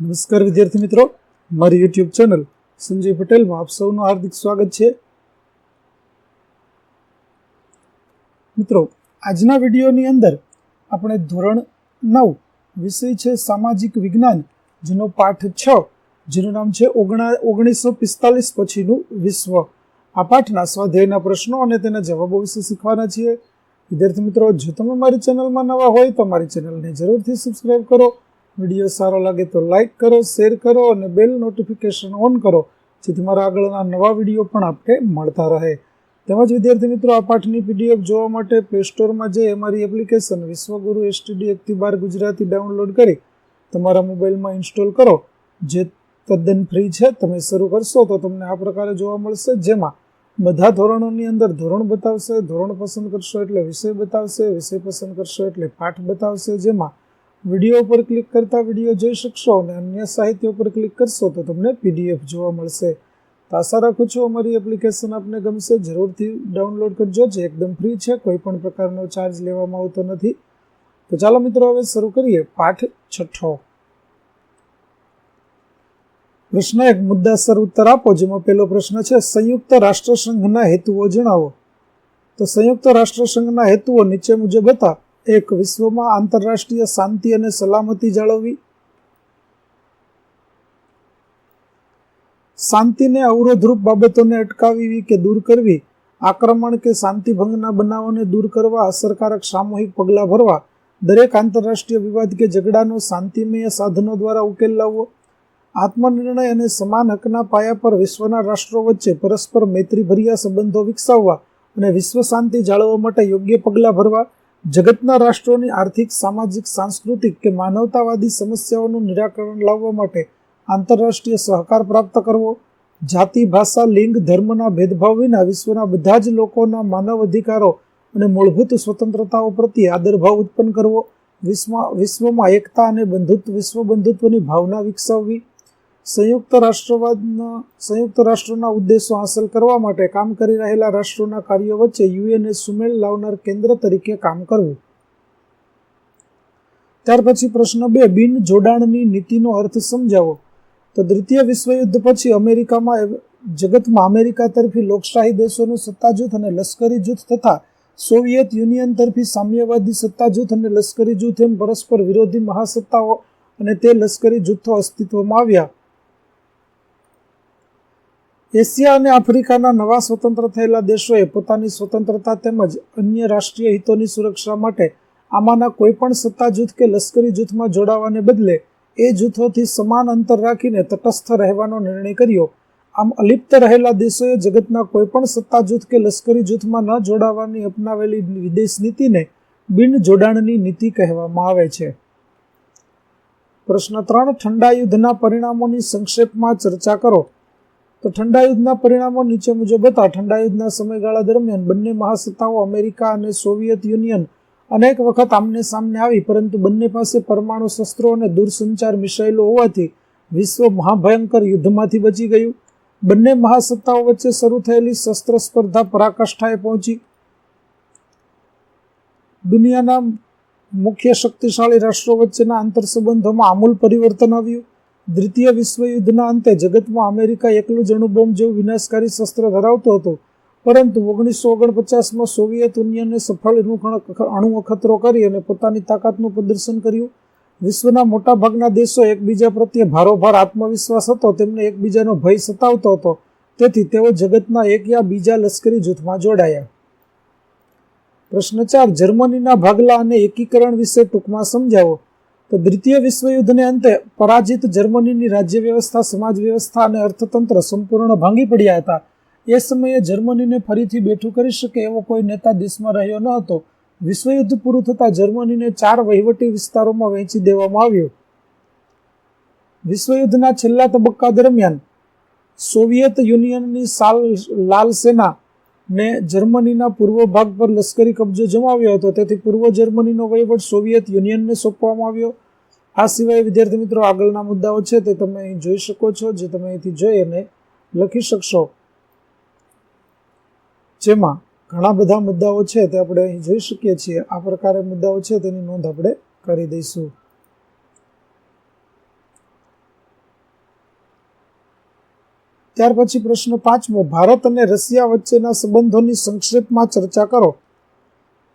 નમસ્કાર વિદ્યાર્થી મિત્રો. મારી યુટ્યુબ ચેનલ સંજય પટેલમાં આપ સૌનું હાર્દિક સ્વાગત છે. મિત્રો, આજના વિડીયોની અંદર આપણે ધોરણ નવ વિષય છે સામાજિક વિજ્ઞાન, જેનો પાઠ છ, જેનું નામ છે ઓગણા, ઓગણીસો પિસ્તાલીસ પછીનું વિશ્વ. આ પાઠના સ્વાધ્યાયના પ્રશ્નો અને તેના જવાબો વિશે શીખવાના છીએ. વિદ્યાર્થી મિત્રો, જો તમે મારી ચેનલમાં નવા હોય તો મારી ચેનલને જરૂરથી સબસ્ક્રાઈબ કરો. વીડિયો સારો લાગે તો લાઇક કરો શેર કરો અને બેલ નોટિફિકેશન ઓન કરો, જેથી મારા આગળના નવા વીડિયો પણ આપને મળતા રહે. તેમજ વિદ્યાર્થી મિત્રો, આ પાઠની પીડીએફ જોવા માટે પ્લે સ્ટોરમાં જઈ અમારી એપ્લિકેશન વિશ્વગુરુ એસટીડી એકથી બાર ગુજરાતી ડાઉનલોડ કરી તમારા મોબાઈલમાં ઇન્સ્ટોલ કરો. જે તદ્દન ફ્રી છે, તમે શરૂ કરશો તો તમને આ પ્રકારે જોવા મળશે, જેમાં બધા ધોરણોની અંદર ધોરણ બતાવશે, ધોરણ પસંદ કરશો એટલે વિષય બતાવશે, વિષય પસંદ કરશો એટલે પાઠ બતાવશે, જેમાં વીડિયો પર ક્લિક કરતા વીડિયો જોઈ શકશો અને અન્ય સાહિત્ય ઉપર ક્લિક કરશો તો તમને પીડીએફ જોવા મળશે. તો આશા રાખું છું અમારી એપ્લિકેશન આપને ગમશે. જરૂરથી ડાઉનલોડ કરજો. જે એકદમ ફ્રી છે, કોઈ પણ પ્રકારનો ચાર્જ લેવામાં આવતો નથી. તો ચાલો મિત્રો, હવે શરૂ કરીએ પાઠ છઠ્ઠો. પ્રશ્ન એક મુદ્દાસર ઉત્તર આપો, જેમાં પહેલો પ્રશ્ન છે, સંયુક્ત રાષ્ટ્રસંઘના હેતુઓ જણાવો. તો સંયુક્ત રાષ્ટ્રસંઘના હેતુઓ નીચે મુજબ હતા. એક વિશ્વમાં આંતરરાષ્ટ્રીય શાંતિ અને સલામતી જાળવવી. શાંતિને અવરોધરૂપ બાબતોને અટકાવવી કે દૂર કરવી, આક્રમણ કે શાંતિભંગના બનાવોને દૂર કરવા, અસરકારક સામૂહિક પગલાં ભરવા, દરેક આંતરરાષ્ટ્રીય વિવાદ કે ઝઘડાનો શાંતિમય સાધનો દ્વારા ઉકેલ લાવવો, આત્મનિર્ણય અને સમાન હકના પાયા પર વિશ્વના રાષ્ટ્રો વચ્ચે પરસ્પર મૈત્રીભર્યા સંબંધો વિકસાવવા અને વિશ્વ શાંતિ જાળવવા માટે યોગ્ય પગલાં ભરવા જગતના રાષ્ટ્રોની આર્થિક, સામાજિક, સાંસ્કૃતિક કે માનવતાવાદી સમસ્યાઓનું નિરાકરણ લાવવા માટે આંતરરાષ્ટ્રીય સહકાર પ્રાપ્ત કરવો, જાતિ, ભાષા, લિંગ, ધર્મના ભેદભાવ વિના વિશ્વના બધા જ લોકોના માનવ અધિકારો અને મૂળભૂત સ્વતંત્રતાઓ પ્રત્યે આદરભાવ ઉત્પન્ન કરવો વિશ્વમાં વિશ્વમાં એકતા અને બંધુત્વ, વિશ્વ બંધુત્વની ભાવના વિકસાવવી સંયુક્ત રાષ્ટ્રવાદના, સંયુક્ત રાષ્ટ્રોના ઉદ્દેશો હાંસલ કરવા માટે કામ કરી રહેલા રાષ્ટ્રોના કાર્યો વચ્ચે યુએનએ સુમેળ લાવનાર કેન્દ્ર તરીકે કામ કરવું. ત્યાર પછી પ્રશ્ન બે, બિન જોડાણની નીતિનો અર્થ સમજાવો. તો દ્વિતીય વિશ્વયુદ્ધ પછી અમેરિકામાં જગતમાં અમેરિકા તરફી લોકશાહી દેશોનું સત્તા જૂથ અને લશ્કરી જૂથ તથા સોવિયત યુનિયન તરફી સામ્યવાદી સત્તા જૂથ અને લશ્કરી જૂથ એમ પરસ્પર વિરોધી મહાસત્તાઓ અને તે લશ્કરી જૂથો અસ્તિત્વમાં આવ્યા. એશિયા અને આફ્રિકાના નવા સ્વતંત્ર થયેલા દેશોએ પોતાની સ્વતંત્રતા તેમજ અન્ય રાષ્ટ્રીય હિતોની સુરક્ષા માટે આમાંના કોઈપણ સત્તા જૂથ કે લશ્કરી જૂથમાં જોડાવાને બદલે એ જૂથોથી સમાન અંતર રાખીને તટસ્થ રહેવાનો નિર્ણય કર્યો. આમ અલિપ્ત રહેલા દેશોએ જગતના કોઈપણ સત્તા જૂથ કે લશ્કરી જૂથમાં ન જોડાવાની અપનાવેલી વિદેશ નીતિને બિન જોડાણની નીતિ કહેવામાં આવે છે. પ્રશ્ન ત્રણ, ઠંડા યુદ્ધના પરિણામોની સંક્ષેપમાં ચર્ચા કરો. તો ઠંડા યુદ્ધના પરિણામો નીચે મુજબ હતા. ઠંડા યુદ્ધના સમયગાળા દરમિયાન બંને મહાસત્તાઓ અમેરિકા અને સોવિયત યુનિયન અનેક વખત આમને સામને આવી, પરંતુ બંને પાસે પરમાણુ શસ્ત્રો અને દૂરસંચાર મિસાઇલો હોવાથી વિશ્વ મહાભયંકર યુદ્ધમાંથી બચી ગયું. બંને મહાસત્તાઓ વચ્ચે શરૂ થયેલી શસ્ત્ર સ્પર્ધા પરાકાષ્ઠાએ પહોંચી. દુનિયાના મુખ્ય શક્તિશાળી રાષ્ટ્રો વચ્ચેના આંતરસંબંધોમાં આમૂલ પરિવર્તન આવ્યું. દ્વિતીય વિશ્વયુદ્ધના અંતે જગતમાં અમેરિકા એકલું જ અણુબોમ્બ જેવું વિનાશકારી શસ્ત્ર ધરાવતો હતો. પરંતુ ઓગણીસો ઓગણપચાસમાં સોવિયત યુનિયને સફળ અણુ અખતરો કરી અને પોતાની તાકાતનું પ્રદર્શન કર્યું. વિશ્વના મોટાભાગના દેશો એકબીજા પ્રત્યે ભારોભાર આત્મવિશ્વાસ હતો, તેમને એકબીજાનો ભય સતાવતો હતો. તેથી તેઓ જગતના એક યા બીજા લશ્કરી જૂથમાં જોડાયા. પ્રશ્ન ચાર, જર્મનીના ભાગલા અને એકીકરણ વિશે ટૂંકમાં સમજાવો. તો દ્વિતીય વિશ્વયુદ્ધને અંતે પરાજિત જર્મનીની રાજ્ય વ્યવસ્થા સમાજ વ્યવસ્થા અને અર્થતંત્ર સંપૂર્ણ ભાંગી પડ્યા હતા. એ સમયે જર્મનીને ફરીથી બેઠું કરી શકે એવો કોઈ નેતા દેશમાં રહ્યો ન હતો. વિશ્વયુદ્ધ પૂરું થતાં જર્મનીને ચાર વહીવટી વિસ્તારોમાં વહેંચી દેવામાં આવ્યું. વિશ્વયુદ્ધના છેલ્લા તબક્કા દરમિયાન સોવિયત યુનિયનની સાલ લાલ સેના ને જર્મનીના પૂર્વ ભાગ પર લશ્કરી કબજો જમાવ્યો હતો. તેથી પૂર્વ જર્મનીનો વહીવટ સોવિયત યુનિયનને સોંપવામાં આવ્યો. આ સિવાય, વિદ્યાર્થી મિત્રો, આગળના મુદ્દાઓ છે તે તમે અહીં જોઈ શકો છો, જે તમે અહીંથી જોઈ અને લખી શકશો. જેમાં ઘણા બધા મુદ્દાઓ છે તે આપણે અહીં જોઈ શકીએ છીએ. આ પ્રકારે મુદ્દાઓ છે તેની નોંધ આપણે કરી દઈશું. ત્યાર પછી પ્રશ્ન પાંચમો, ભારત અને રશિયા વચ્ચેના સંબંધોની સંક્ષેપમાં ચર્ચા કરો.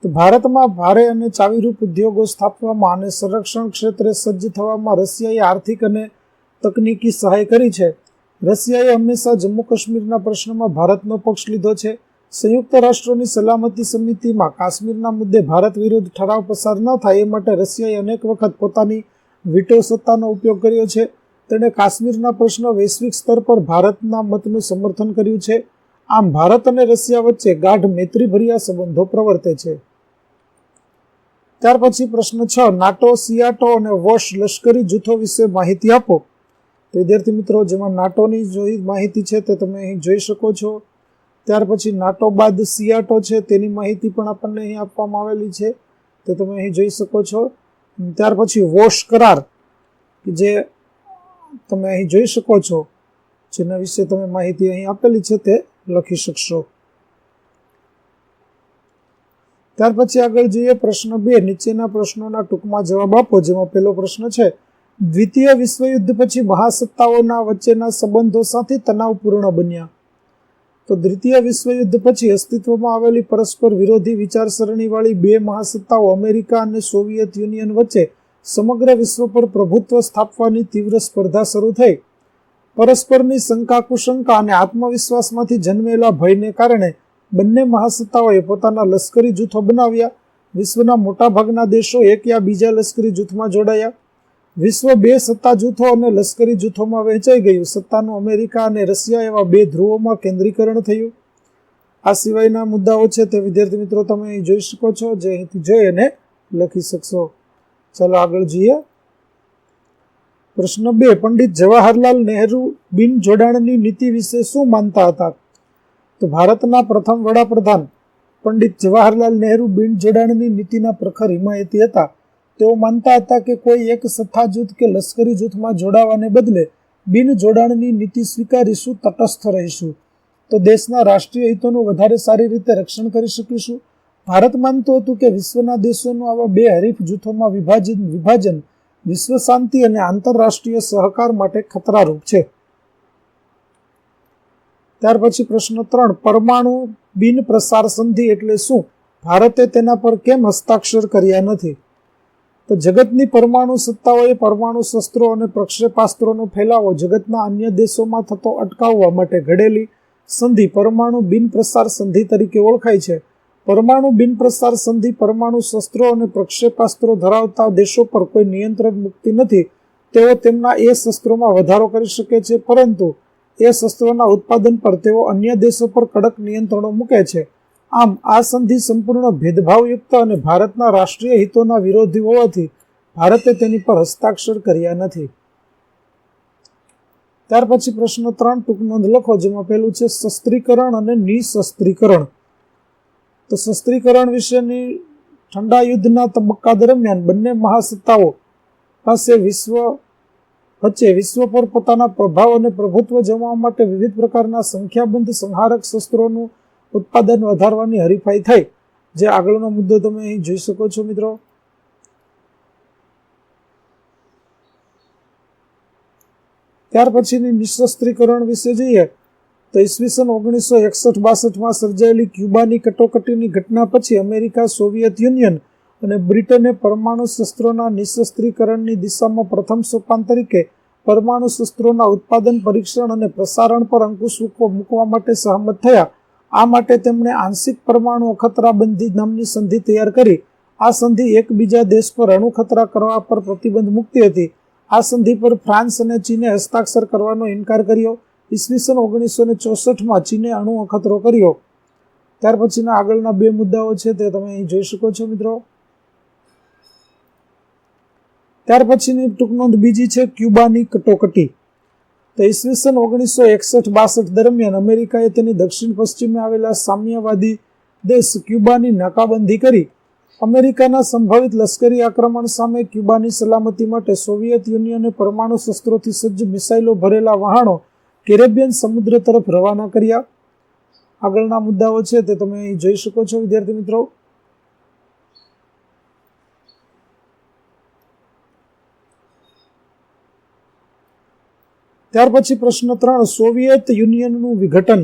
તો ભારતમાં ભારે અને ચાવીરૂપ ઉદ્યોગો સ્થાપવામાં અને સંરક્ષણ ક્ષેત્રે સજ્જ થવામાં રશિયાએ આર્થિક અને તકનીકી સહાય કરી છે. રશિયાએ હંમેશા જમ્મુ કાશ્મીરના પ્રશ્નમાં ભારતનો પક્ષ લીધો છે. સંયુક્ત રાષ્ટ્રોની સલામતી સમિતિમાં કાશ્મીરના મુદ્દે ભારત વિરુદ્ધ ઠરાવ પસાર ન થાય એ માટે રશિયાએ અનેક વખત પોતાની વીટો સત્તાનો ઉપયોગ કર્યો છે. તેણે કાશ્મીરના પ્રશ્ન વૈશ્વિક સ્તર પર ભારતના મતનું સમર્થન કર્યું છે. આમ ભારત અને રશિયા વચ્ચે ગાઢ મૈત્રીભર્યા સંબંધો પ્રવર્તે છે. ત્યાર પછી પ્રશ્ન છ, નાટો, સિયાટો અને વોશ લશ્કરી જૂથો વિશે માહિતી આપો. તો વિદ્યાર્થી મિત્રો, જેમાં નાટોની જોઈ માહિતી છે તે તમે અહીં જોઈ શકો છો. ત્યાર પછી નાટો બાદ સિયાટો છે તેની માહિતી પણ આપણને અહીં આપવામાં આવેલી છે. તે તમે અહીં જોઈ શકો છો. ત્યાર પછી વોશ કરાર જે તમે અહીં જોઈ શકો છો, જેના વિશે તમે માહિતી અહીં આપેલી છે તે લખી શકશો. ત્યાર પછી આગળ જોઈએ પ્રશ્ન બે, નીચેના પ્રશ્નોના ટૂંકમાં જવાબ આપો, જેમાં પહેલો પ્રશ્ન છે, દ્વિતીય વિશ્વયુદ્ધ પછી મહાસત્તાઓના વચ્ચેના સંબંધો સાથે તણાવપૂર્ણ બન્યા. તો દ્વિતીય વિશ્વયુદ્ધ પછી અસ્તિત્વમાં આવેલી પરસ્પર વિરોધી વિચારસરણીવાળી બે મહાસત્તાઓ, અમેરિકા અને સોવિયત યુનિયન વચ્ચે સમગ્ર વિશ્વ પર પ્રભુત્વ સ્થાપવાની તીવ્ર સ્પર્ધા શરૂ થઈ. પરસ્પરની શંકા કુશંકા અને આત્મવિશ્વાસમાંથી જન્મેલા ભયને કારણે બંને મહાસત્તાઓએ પોતાના લશ્કરી જૂથો બનાવ્યા. વિશ્વના મોટાભાગના દેશો એક યા બીજા લશ્કરી જૂથમાં જોડાયા. વિશ્વ બે સત્તા જૂથો અને લશ્કરી જૂથોમાં વહેંચાઈ ગયું. સત્તાનું અમેરિકા અને રશિયા એવા બે ધ્રુવોમાં કેન્દ્રીકરણ થયું. આ સિવાયના મુદ્દાઓ છે તે વિદ્યાર્થી મિત્રો તમે જોઈ શકો છો. જે અહીંથી જોઈ અને લખી શકશો. ચાલો આગળ જોઈએ. પ્રશ્ન બે, પંડિત જવાહરલાલ નહેરુ બિન જોડાણની નીતિ વિશે શું માનતા હતા? તો ભારતના પ્રથમ વડાપ્રધાન પંડિત જવાહરલાલ નહેરુ બિન જોડાણની નીતિના પ્રખર હિમાયતી હતા. તેઓ માનતા હતા કે કોઈ એક સત્તા જૂથ કે લશ્કરી જૂથમાં જોડાવાને બદલે બિન જોડાણની નીતિ સ્વીકારીશું, તટસ્થ રહીશું. તો દેશના રાષ્ટ્રીય હિતોનું વધારે સારી રીતે રક્ષણ કરી શકીશું? ભારત માનતું હતું કે વિશ્વના દેશોનું આવા બે હરીફ જૂથોમાં વિભાજિત વિભાજન વિશ્વ શાંતિ અને આંતરરાષ્ટ્રીય સહકાર માટે ખતરારૂપ છે. ત્યાર પછી પ્રશ્ન ત્રણ, પરમાણુ બિન પ્રસાર સંધિ એટલે શું? ભારતે તેના પર કેમ હસ્તાક્ષર કર્યા નથી? તો જગતની પરમાણુ સત્તાઓએ પરમાણુ શસ્ત્રો અને પ્રક્ષેપાસ્ત્રોનો ફેલાવો જગતના અન્ય દેશોમાં થતો અટકાવવા માટે ઘડેલી સંધિ પરમાણુ બિન પ્રસાર સંધિ તરીકે ઓળખાય છે. પરમાણુ બિન પ્રસાર સંધિ, પરમાણુ શસ્ત્રો અને પ્રક્ષેપાસ્ત્રો ધરાવતા દેશો પર કોઈ નિયંત્રણ મુક્તિ નથી. તેઓ તેમના એ શસ્ત્રોમાં વધારો કરી શકે છે, પરંતુ એ શસ્ત્રોના ઉત્પાદન પર તેઓ અન્ય દેશો પર કડક નિયંત્રણો મૂકે છે. આમ, આ સંધિ સંપૂર્ણ ભેદભાવયુક્ત અને ભારતના રાષ્ટ્રીય હિતોના વિરોધી હોવાથી ભારતે તેની પર હસ્તાક્ષર કર્યા નથી. ત્યાર પછી પ્રશ્ન ત્રણ ટૂંક નોંધ લખો, જેમાં પહેલું છે શસ્ત્રીકરણ અને નિશસ્ત્રીકરણ. તો શસ્ત્રીકરણ વિશેની ઠંડા યુદ્ધના તબક્કા દરમિયાન બંને મહાસત્તાઓ પાસે વિશ્વ વચ્ચે વિશ્વ પર પોતાના પ્રભાવ અને પ્રભુત્વ જમાવવા માટે વિવિધ પ્રકારના સંખ્યાબંધ સંહારક શસ્ત્રોનું ઉત્પાદન વધારવાની હરીફાઈ થઈ. જે આગળનો મુદ્દો તમે અહીં જોઈ શકો છો, મિત્રો. ત્યાર પછીની નિશસ્ત્રીકરણ વિશે જોઈએ. તો ઈસવીસન ઓગણીસો એકસઠ બાસઠમાં સર્જાયેલી ક્યુબાની કટોકટીની ઘટના પછી અમેરિકા, સોવિયત યુનિયન અને બ્રિટને પરમાણુ શસ્ત્રોના નિશસ્ત્રીકરણની દિશામાં પ્રથમ સોપાન તરીકે પરમાણુ શસ્ત્રોના ઉત્પાદન, પરીક્ષણ અને પ્રસારણ પર અંકુશ મૂકવા માટે સહમત થયા. આ માટે તેમણે આંશિક પરમાણુ અખતરાબંધી નામની સંધિ તૈયાર કરી. આ સંધિ એકબીજા દેશ પર અણુખતરા કરવા પર પ્રતિબંધ મૂકતી હતી. આ સંધિ પર ફ્રાન્સ અને ચીને હસ્તાક્ષર કરવાનો ઇનકાર કર્યો. ઈસવીસન ઓગણીસો ને ચોસઠમાં ચીને અણુ અખતરો કર્યો. ત્યાર પછીના આગળના બે મુદ્દાઓ છે તે તમે અહીં જોઈ શકો છો મિત્રો. ત્યાર પછીની ટૂંક નોંધ બીજી છે ક્યુબાની કટોકટી. તો ઈસવીસન ઓગણીસો એકસઠ બાસઠ દરમિયાન અમેરિકાએ તેની દક્ષિણ પશ્ચિમે આવેલા સામ્યવાદી દેશ ક્યુબાની નાકાબંધી કરી. અમેરિકાના સંભવિત લશ્કરી આક્રમણ સામે ક્યુબાની સલામતી માટે સોવિયત યુનિયને પરમાણુ શસ્ત્રોથી સજ્જ મિસાઇલો ભરેલા વહાણો કેરેબિયન સમુદ્ર તરફ રવાના કર્યા. આગળના મુદ્દાઓ છે તે તમે જોઈ શકો છો, વિદ્યાર્થી મિત્રો. ત્યાર પછી પ્રશ્ન ત્રણ, સોવિયત યુનિયનનું વિઘટન.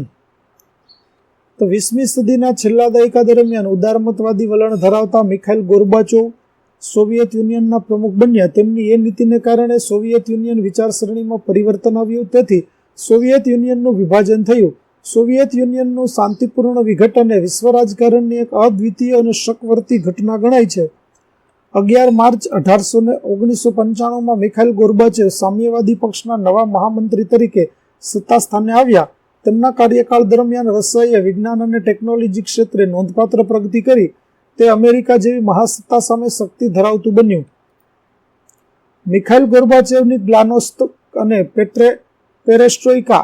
તો વીસમી સદીના છેલ્લા દાયકા દરમિયાન ઉદારમતવાદી વલણ ધરાવતા મિખાઇલ ગોરબાચો સોવિયત યુનિયનના પ્રમુખ બન્યા. તેમની એ નીતિને કારણે સોવિયત યુનિયન વિચારસરણીમાં પરિવર્તન આવ્યું. તેથી સોવિયત યુનિયનનું વિભાજન થયું. સોવિયત યુનિયનનું શાંતિપૂર્ણ વિઘટન એ વિશ્વ રાજકારણની એક અદ્વિતીય અને શકવર્તી ઘટના ગણાય છે. અગિયાર માર્ચ અઢારસો ને ઓગણીસો પંચાણુંમાં મિખાઇલ ગોરબાચે સામ્યવાદી પક્ષના નવા મહામંત્રી તરીકે સત્તા સ્થાને આવ્યા. તેમના કાર્યકાળ દરમિયાન રશિયાએ વિજ્ઞાન અને ટેકનોલોજી ક્ષેત્રે નોંધપાત્ર પ્રગતિ કરી. તે અમેરિકા જેવી મહાસત્તા સામે શક્તિ ધરાવતું બન્યું. મિખાઇલ ગોરબાચેવની ગ્લાનોસ્ત અને પેટ્રે પેરેસ્ટ્રોઇકા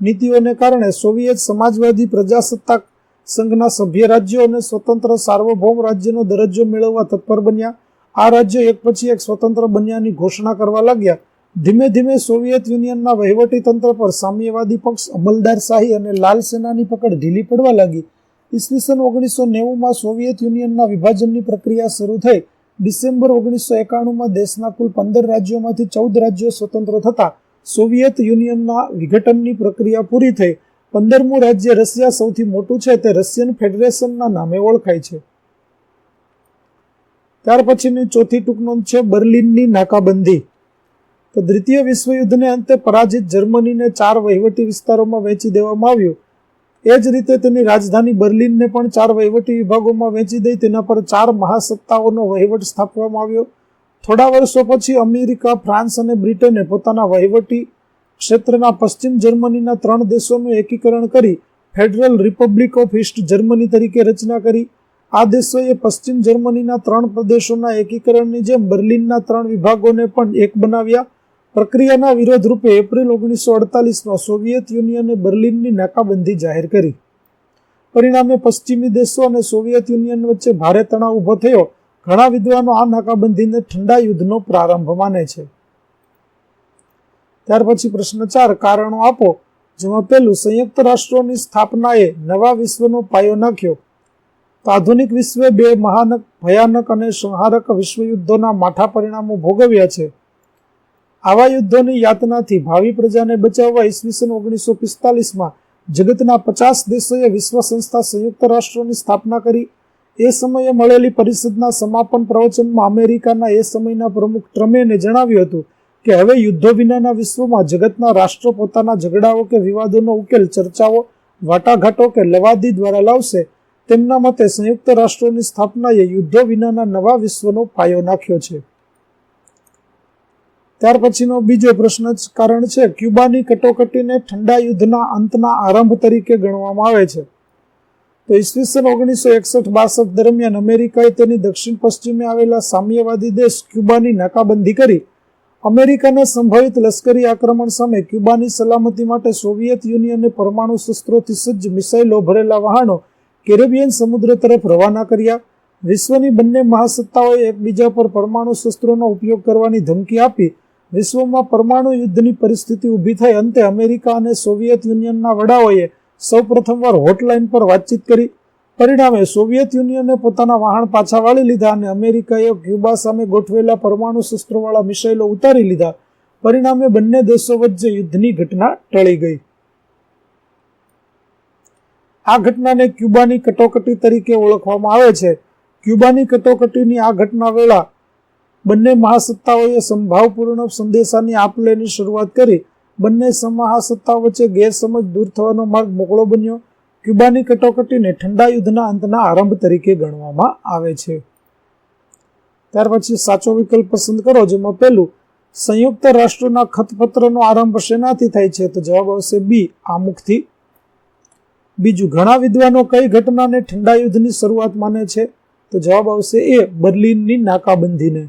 નીતિઓને કારણે સોવિયત સમાજવાદી પ્રજાસત્તાક સંઘના સભ્ય રાજ્યો અને સ્વતંત્ર સાર્વભૌમ રાજ્યનો દરજ્જો મેળવવા તત્પર બન્યા. આ રાજ્યો એક પછી એક સ્વતંત્ર બન્યાની ઘોષણા કરવા લાગ્યા. ધીમે ધીમે સોવિયત યુનિયનના વહીવટી તંત્ર પર સામ્યવાદી પક્ષ અમલદારશાહી અને લાલ સેનાની પકડ ઢીલી પડવા લાગી. ઈસવીસન ઓગણીસો નેવુંમાં સોવિયત યુનિયનના વિભાજનની પ્રક્રિયા શરૂ થઈ. ડિસેમ્બર ઓગણીસો એકાણુંમાં દેશના કુલ પંદર રાજ્યોમાંથી ચૌદ રાજ્યો સ્વતંત્ર થતા. સોવિયત યુનિયનના વિઘટનની પ્રક્રિયા પૂરી થઈ પંદરમું રાજ્ય રશિયા સૌથી મોટું છે તે રશિયન ફેડરેશનના નામે ઓળખાય છે. ત્યાર પછીની ચોથી ટૂંકનોંધ છે બર્લિનની નાકાબંધી. તો દ્વિતીય વિશ્વયુદ્ધને અંતે પરાજિત જર્મનીને ચાર વહીવટી વિસ્તારોમાં વહેંચી દેવામાં આવ્યું. એ જ રીતે તેની રાજધાની બર્લિનને પણ ચાર વહીવટી વિભાગોમાં વહેંચી દઈ તેના પર ચાર મહાસત્તાઓનો વહીવટ સ્થાપવામાં આવ્યો. થોડા વર્ષો પછી અમેરિકા, ફ્રાન્સ અને બ્રિટને પોતાના વહીવટી ક્ષેત્રના પશ્ચિમ જર્મનીના ત્રણ દેશોનું એકીકરણ કરી Federal Republic of East Germany તરીકે રચના કરી. આ દેશોએ પશ્ચિમ જર્મનીના ત્રણ પ્રદેશોના એકીકરણની જેમ બર્લિનના ત્રણ વિભાગોને પણ એક બનાવ્યા. પ્રક્રિયાના વિરોધ રૂપે એપ્રિલ ઓગણીસો અડતાલીસમાં સોવિયત યુનિયને બર્લિનની નાકાબંધી જાહેર કરી. પરિણામે પશ્ચિમી દેશો અને સોવિયત યુનિયન વચ્ચે ભારે તણાવ ઊભો થયો. ઘણા વિદ્વાનો આ નાકાબંધીને ઠંડા યુદ્ધનો પ્રારંભ માને છે. ત્યાર પછી પ્રશ્ન ચાર, કારણો આપો, જેમાં પહેલું, સંયુક્ત રાષ્ટ્રોની સ્થાપનાએ નવા વિશ્વનો પાયો નાખ્યો. તો આધુનિક વિશ્વે બે મહાનક, ભયાનક અને સંહારક વિશ્વયુદ્ધોના માઠા પરિણામો ભોગવ્યા છે. આવા યુદ્ધોની યાતનાથી ભાવિ પ્રજાને બચાવવા ઈસવીસન ઓગણીસો પિસ્તાલીસમાં જગતના પચાસ દેશોએ વિશ્વ સંસ્થા સંયુક્ત રાષ્ટ્રોની સ્થાપના કરી એ સમયે મળેલી પરિષદના સમાપન પ્રવચનમાં અમેરિકાના એ સમયના પ્રમુખ ટ્રમેને જણાવ્યું હતું કે હવે યુદ્ધો વિનાના વિશ્વમાં જગતના રાષ્ટ્રો પોતાના ઝઘડાઓ કે વિવાદોનો ઉકેલ, ચર્ચાઓ, વાટાઘાટો કે લવાદી દ્વારા લાવશે, તેમના મતે સંયુક્ત રાષ્ટ્રોની સ્થાપનાએ યુદ્ધો વિનાના નવા વિશ્વનો પાયો નાખ્યો છે. ત્યાર પછીનો બીજો પ્રશ્ન કારણ છે, ક્યુબાની કટોકટીને ઠંડા યુદ્ધના અંતના આરંભ તરીકે ગણવામાં આવે છે. તો ઈસવીસન ઓગણીસો એકસઠ બાસઠ દરમિયાન અમેરિકાએ તેની દક્ષિણ પશ્ચિમે આવેલા સામ્યવાદી દેશ ક્યુબાની નાકાબંધી કરી. અમેરિકાના સંભવિત લશ્કરી આક્રમણ સામે ક્યુબાની સલામતી માટે સોવિયત યુનિયને પરમાણુ શસ્ત્રોથી સજ્જ મિસાઇલો ભરેલા વાહનો કેરેબિયન સમુદ્ર તરફ રવાના કર્યા. વિશ્વની બંને મહાસત્તાઓએ એકબીજા પર પરમાણુ શસ્ત્રોનો ઉપયોગ કરવાની ધમકી આપી. વિશ્વમાં પરમાણુ યુદ્ધની પરિસ્થિતિ ઊભી થઈ, અંતે અમેરિકા અને સોવિયત યુનિયનના વડાઓએ સૌ પ્રથમવાર હોટલાઇન પર વાતચીત કરી. પરિણામે સોવિયત યુનિયને પોતાના વાહન પાછા વાળી લીધા અને અમેરિકાએ ક્યુબા સામે ગોઠવેલા પરમાણુ શસ્ત્રોવાળા મિસાઇલો ઉતારી લીધા. પરિણામે બંને દેશો વચ્ચે યુદ્ધની ઘટના ટળી ગઈ. આ ઘટનાને ક્યુબાની કટોકટી તરીકે ઓળખવામાં આવે છે. ક્યુબાની કટોકટીની આ ઘટના વેળા બંને મહાસત્તાઓએ સંભાવપૂર્ણ સંદેશાની આપલેની શરૂઆત કરી બંને મહાસત્તાઓ વચ્ચે ગેરસમજ દૂર થવાનો માર્ગ મોકળો બન્યો. ક્યુબાની કટોકટીને ઠંડા યુદ્ધના અંતના આરંભ તરીકે ગણવામાં આવે છે. ત્યાર પછી સાચો વિકલ્પ પસંદ કરો, જેમાં પહેલું, સંયુક્ત રાષ્ટ્રોના ખતપત્રનો આરંભ શેનાથી થાય છે? તો જવાબ આવશે બી, આમુખથી. બીજું, ઘણા વિદ્વાનો કઈ ઘટનાને ઠંડા યુદ્ધની શરૂઆત માને છે? તો જવાબ આવશે એ, બર્લિનની નાકાબંધીને.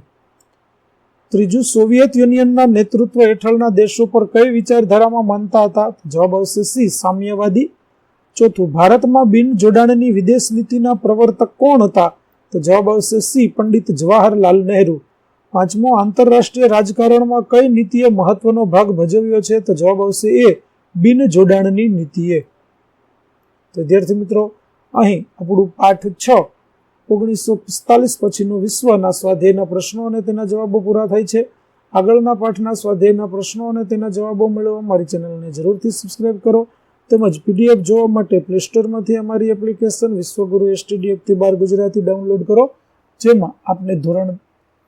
ત્રીજું, સોવિયત યુનિયનના નેતૃત્વ હેઠળના દેશો પર કઈ વિચારધારામાં માનતા હતા? જવાબ આવશે સી, સામ્યવાદી. ચોથું, ભારતમાં બિન જોડાણની વિદેશ નીતિના પ્રવર્તક કોણ હતા? તો જવાબ આવશે સી, પંડિત જવાહરલાલ નહેરુ. પાંચમો, આંતરરાષ્ટ્રીય રાજકારણમાં કઈ નીતિએ મહત્વનો ભાગ ભજવ્યો છે? તો જવાબ આવશે એ, બિન જોડાણની નીતિએ. વિદ્યાર્થી મિત્રો, અહીં આપણું પાઠ છ. ઓગણીસો પિસ્તાલીસ પછીનું વિશ્વના સ્વાધ્યાયના પ્રશ્નો અને તેના જવાબો પૂરા થાય છે. આગળના પાઠના સ્વાધ્યાયના પ્રશ્નો અને તેના જવાબો મેળવવા મારી ચેનલને જરૂરથી સબસ્ક્રાઇબ કરો. તેમજ પીડીએફ જોવા માટે પ્લે સ્ટોરમાંથી અમારી એપ્લિકેશન વિશ્વગુરુ એસટીડીએફથી બાર ગુજરાતી ડાઉનલોડ કરો. જેમાં આપને ધોરણ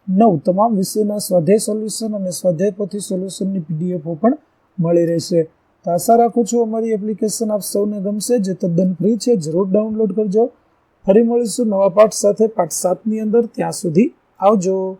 નવ તમામ વિષયના સ્વાધ્યાય સોલ્યુશન અને સ્વાધ્યાય પોથી સોલ્યુશનની પીડીએફો પણ મળી રહેશે. તો આશા રાખું છું અમારી એપ્લિકેશન આપ સૌને ગમશે. જે તદ્દન ફ્રી છે, જરૂર ડાઉનલોડ કરજો. ફરી મળીશું નવા પાઠ સાથે પાઠ સાતની અંદર. ત્યાં સુધી આવજો.